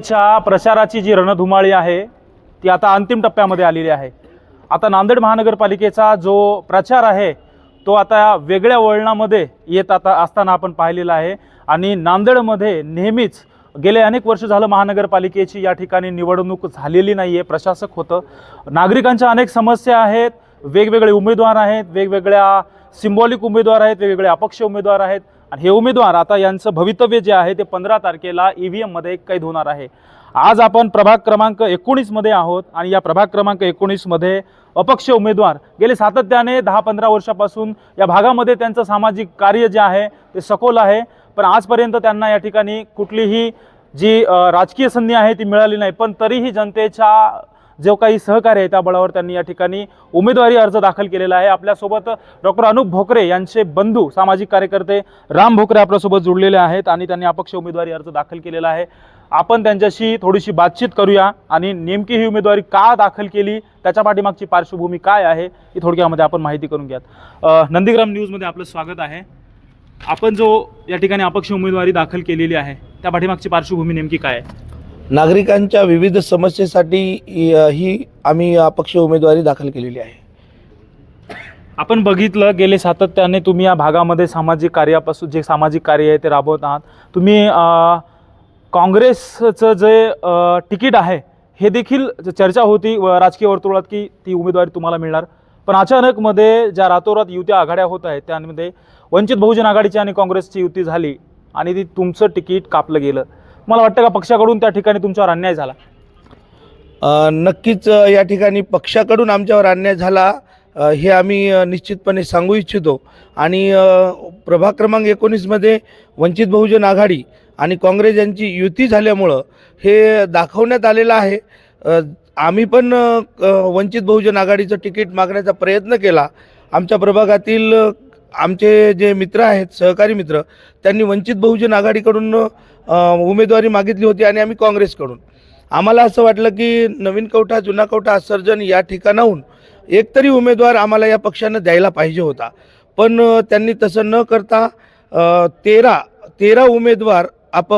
च्या प्रचाराची जी रणधुमाळी आहे ती आता अंतिम टप्प्यामध्ये आलेली आहे. आता नांदेड महानगरपालिकेचा जो प्रचार आहे तो आता वेगळ्या वळणामध्ये येत आता असताना आपण पाहिलेला आहे. आणि नांदेडमध्ये नेहमीच गेले अनेक वर्ष झालं महानगरपालिकेची या ठिकाणी निवडणूक झालेली नाही आहे प्रशासक होतं. नागरिकांच्या अनेक समस्या आहेत वेगवेगळे उमेदवार आहेत वेगवेगळ्या सिम्बॉलिक उमेदवार आहेत वेगवेगळे अपक्ष उमेदवार आहेत आणि हे उमेदवार आता यांचं भवितव्य जे आहे ते पंधरा तारखेला ई व्ही एममध्ये कैद होणार आहे. आज आपण प्रभाग क्रमांक एकोणीसमध्ये आहोत आणि या प्रभाग क्रमांक एकोणीसमध्ये अपक्ष उमेदवार गेले सातत्याने दहा पंधरा वर्षापासून या भागामध्ये त्यांचं सामाजिक कार्य जे आहे ते सखोल आहे. पण आजपर्यंत त्यांना या ठिकाणी कुठलीही जी राजकीय संधी आहे ती मिळाली नाही. पण तरीही जनतेच्या जो काही सहकार्य आहे त्या बळावर त्यांनी या ठिकाणी उमेदवारी अर्ज दाखल केलेला आहे. आपल्यासोबत डॉक्टर अनुप भोकरे यांचे बंधू सामाजिक कार्यकर्ते राम भोकरे आपल्यासोबत जुळलेले आहेत आणि त्यांनी अपक्ष उमेदवारी अर्ज दाखल केलेला आहे. आपण त्यांच्याशी थोडीशी बातचीत करूया आणि नेमकी ही उमेदवारी का दाखल केली त्याच्या पाठीमागची पार्श्वभूमी काय आहे ही थोडक्यामध्ये आपण माहिती करून घ्यात. नंदीग्राम न्यूजमध्ये आपलं स्वागत आहे. आपण जो या ठिकाणी अपक्ष उमेदवारी दाखल केलेली आहे त्या पाठीमागची पार्श्वभूमी नेमकी काय आहे? नागरिकांच्या विविध समस्येसाठी ही आम्ही अपक्ष उमेदवारी दाखल केलेली आहे. आपण बघितलं गेले सातत्याने तुम्ही या भागामध्ये सामाजिक कार्यापासून जे सामाजिक कार्य आहे ते राबवत आहात. तुम्ही काँग्रेसचं जे तिकीट आहे हे देखील चर्चा होती व राजकीय वर्तुळात की ती उमेदवारी तुम्हाला मिळणार. पण अचानकमध्ये ज्या रातोरात युत्या आघाड्या होत आहेत त्यामध्ये वंचित बहुजन आघाडीची आणि काँग्रेसची युती झाली आणि ती तुमचं तिकीट कापलं गेलं. मला वाटतं का पक्षाकडून त्या ठिकाणी तुमच्यावर अन्याय झाला? नक्कीच या ठिकाणी पक्षाकडून आमच्यावर अन्याय झाला हे आम्ही निश्चितपणे सांगू इच्छितो. आणि प्रभाग क्रमांक एकोणीसमध्ये वंचित बहुजन आघाडी आणि काँग्रेस यांची युती झाल्यामुळं हे दाखवण्यात आलेलं आहे. आम्ही पण क- वंचित बहुजन आघाडीचं तिकीट मागण्याचा प्रयत्न केला. आमच्या प्रभागातील आमचे जे मित्र आहेत सहकारी मित्र त्यांनी वंचित बहुजन आघाडीकडून उमेदवारी मागितली होती आणि आम्ही काँग्रेसकडून. आम्हाला असं वाटलं की नवीन कवठा जुना कवठा सर्जन या ठिकाणाहून एकतरी उमेदवार आम्हाला या पक्षानं द्यायला पाहिजे होता. पण त्यांनी तसं न करता तेरा तेरा उमेदवार आप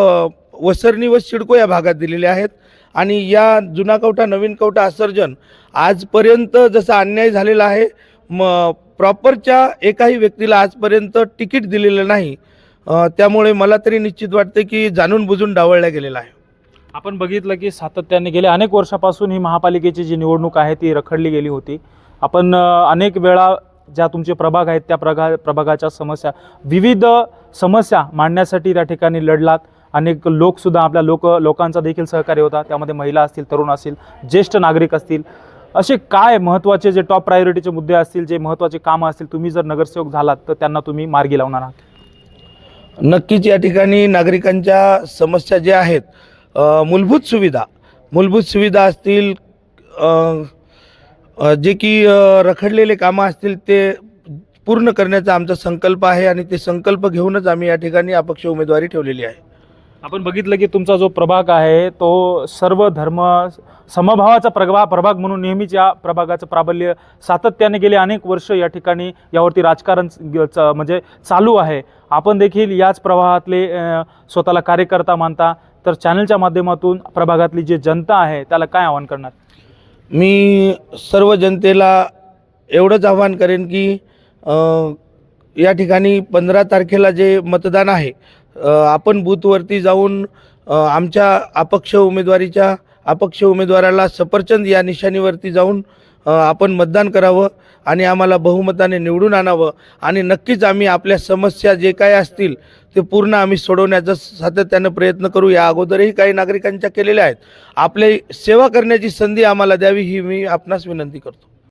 वसरणी व सिडको या भागात दिलेले आहेत आणि या जुना कवठा नवीन कवठा असर्जन आजपर्यंत जसा अन्याय झालेला आहे म प्रॉपरच्या एकाही व्यक्तीला आजपर्यंत तिकीट दिलेलं नाही. त्यामुळे मला तरी निश्चित वाटते की जाणून बुजून डावळल्या गेलेला आहे. आपण बघितलं की सातत्याने गेल्या अनेक वर्षापासून ही महापालिकेची जी निवडणूक आहे ती रखडली गेली होती. आपण अनेक वेळा ज्या तुमचे प्रभाग आहेत त्या प्रभा प्रभागाच्या समस्या विविध समस्या मांडण्यासाठी त्या ठिकाणी लढलात. अनेक लोकसुद्धा आपल्या लोक लोकांचा देखील सहकार्य होता. त्यामध्ये महिला असतील तरुण असतील ज्येष्ठ नागरिक असतील. असे काय महत्त्वाचे जे टॉप प्रायोरिटीचे मुद्दे असतील जे महत्त्वाचे कामं असतील तुम्ही जर नगरसेवक झालात तर त्यांना तुम्ही मार्गी लावणार आहात? नक्कीच या ठिकाणी नागरिकांच्या समस्या ज्या आहेत मूलभूत सुविधा मूलभूत सुविधा असतील जे की रखडलेले कामं असतील ते पूर्ण करण्याचा आमचा संकल्प आहे आणि ते संकल्प घेऊनच आम्ही या ठिकाणी अपक्ष उमेदवारी ठेवलेली आहे. आपण बघितलं की तुमचा जो प्रभाग आहे तो सर्व धर्म समभावाचा प्रभा प्रभाग म्हणून नेहमीच या प्रभागाचं प्राबल्य सातत्याने गेले अनेक वर्ष या ठिकाणी यावरती राजकारण च- म्हणजे चालू आहे. आपण देखील याच प्रवाहातले स्वतःला कार्यकर्ता मानता तर चॅनलच्या माध्यमातून प्रभागातली जी जनता आहे त्याला काय आवाहन करणार? मी सर्व जनतेला एवढंच आव्हान करेन की या ठिकाणी पंधरा तारखेला जे मतदान आहे आपण बूथवरती जाऊन आमच्या अपक्ष उमेदवारीच्या अपक्ष उमेदवाराला सफरचंद या निशाणीवरती जाऊन आपण मतदान करावं आणि आम्हाला बहुमताने निवडून आणावं आणि नक्कीच आम्ही आपल्या समस्या जे काय असतील ते पूर्ण आम्ही सोडवण्याचा सातत्यानं प्रयत्न करू. या अगोदरही काही नागरिकांच्या केलेल्या आहेत. आपले सेवा करण्याची संधी आम्हाला द्यावी ही मी आपणास विनंती करतो.